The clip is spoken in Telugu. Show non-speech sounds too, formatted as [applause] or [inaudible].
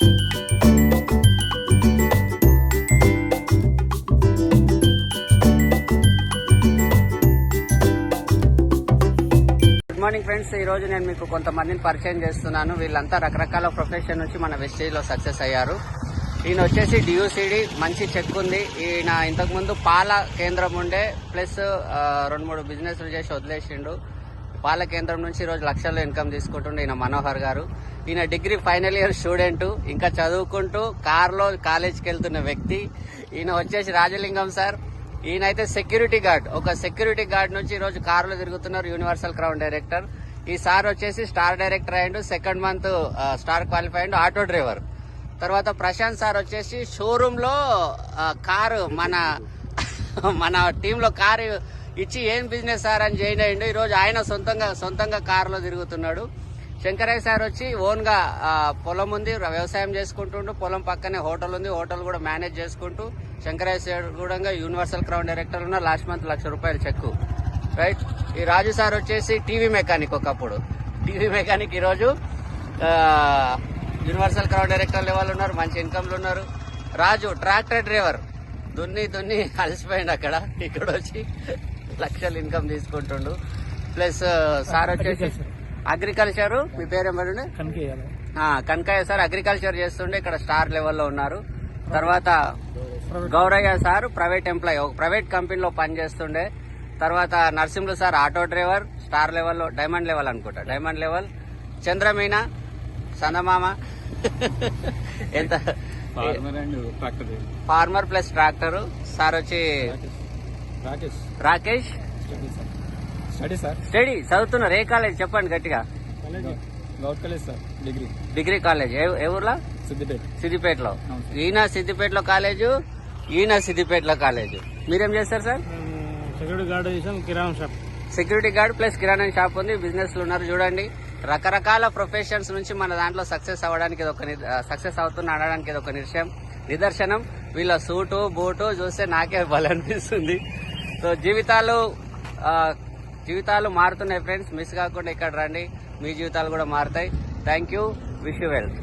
గుడ్ మార్నింగ్ ఫ్రెండ్స్ ఈ రోజు నేను మీకు కొంతమందిని పరిచయం చేస్తున్నాను. వీళ్ళంతా రకరకాల ప్రొఫెషన్ నుంచి మన వెస్టేజ్లో సక్సెస్ అయ్యారు. ఈయన వచ్చేసి డియూసిడి మంచి చెక్ ఉంది. ఈయన ఇంతకుముందు పాల కేంద్రం ఉండే ప్లస్ రెండు మూడు బిజినెస్లు చేసి వదిలేసిండు. పాల కేంద్రం నుంచి ఈరోజు రోజు లక్షల్లో ఇన్కమ్ తీసుకుంటుండే ఈయన మనోహర్ గారు. ఈయన డిగ్రీ ఫైనల్ ఇయర్ స్టూడెంట్ ఇంకా చదువుకుంటూ కార్లో కాలేజ్కి వెళ్తున్న వ్యక్తి. ఈయన వచ్చేసి రాజలింగం సార్. ఈయనైతే సెక్యూరిటీ గార్డ్. ఒక సెక్యూరిటీ గార్డ్ నుంచి ఈ రోజు కారులో తిరుగుతున్నారు యూనివర్సల్ క్రౌన్ డైరెక్టర్. ఈ సార్ వచ్చేసి స్టార్ డైరెక్టర్ అయ్యిండు సెకండ్ మంత్ స్టార్ క్వాలిఫై అయ్యిండు ఆటో డ్రైవర్. తర్వాత ప్రశాంత్ సార్ వచ్చేసి షోరూంలో కారు మన [laughs] మన టీంలో కారు ఇచ్చి ఏం బిజినెస్ సార్ అని జాయిన్ అయ్యిండు ఈ రోజు ఆయన సొంతంగా సొంతంగా కారులో తిరుగుతున్నాడు. శంకరయ్య సార్ వచ్చి ఓన్గా పొలం ఉంది వ్యవసాయం చేసుకుంటుండు పొలం పక్కనే హోటల్ ఉంది హోటల్ కూడా మేనేజ్ చేసుకుంటూ శంకరయ్య సార్ కూడా యూనివర్సల్ క్రౌన్ డైరెక్టర్ ఉన్న లాస్ట్ మంత్ లక్ష రూపాయలు చెక్కు. రైట్ ఈ రాజు సార్ వచ్చేసి టీవీ మెకానిక్ ఒకప్పుడు. టీవీ మెకానిక్ ఈరోజు యూనివర్సల్ క్రౌన్ డైరెక్టర్ లెవెల్ ఉన్నారు మంచి ఇన్కమ్లు ఉన్నారు. రాజు ట్రాక్టర్ డ్రైవర్ దున్ని దున్ని అలసిపోయింది అక్కడ ఇక్కడ వచ్చి లక్షలు ఇన్కమ్ తీసుకుంటుండు. ప్లస్ సార్ వచ్చేసి అగ్రికల్చర్. మీ పేరేమన్నా కనిపించాలి కనకయ్య సార్ అగ్రికల్చర్ చేస్తుండే ఇక్కడ స్టార్ లెవెల్లో ఉన్నారు. తర్వాత గౌరయ్య సార్ ప్రైవేట్ ఎంప్లాయీ ఒక ప్రైవేట్ కంపెనీలో పనిచేస్తుండే తర్వాత Narasimhulu sir auto driver star లెవెల్లో డైమండ్ లెవెల్ అనుకుంటా. Diamond level. చంద్రమీన సందమామ. ఎంత? Farmer and tractor. Farmer plus tractor sir వచ్చి Rakesh. Rakesh? Study sir. Study sir? Study? చదువుతున్నారు ఏ కాలేజ్ చెప్పండి గట్టిగా. Govt college sir. Degree. Degree college. ఏ- ఊర్లో? సిద్దిపేట. సిద్దిపేటలో. ఈయన సిద్దిపేటలో కాలేజు ఈయన సిద్దిపేటలో కాలేజు. మీరేం చేస్తారు సార్? సెక్యూరిటీ గార్డ్ చేసాం kirana shop. Security guard plus kirana shop ఉంది. బిజినెస్ ఉన్నారు చూడండి. రకరకాల ప్రొఫెషన్స్ నుంచి మన దాంట్లో సక్సెస్ అవ్వడానికి ఇది ఒక సక్సెస్ అవుతున్న అనడానికి ఇది ఒక నిదర్శనం. వీళ్ళ సూటు బూటు చూస్తే నాకే బలం అనిపిస్తుంది. సో జీవితాలు జీవితాలు మారుతున్నాయి ఫ్రెండ్స్. మిస్ కాకుండా ఇక్కడ రండి. మీ జీవితాలు కూడా మారుతాయి. Thank you wish you wealth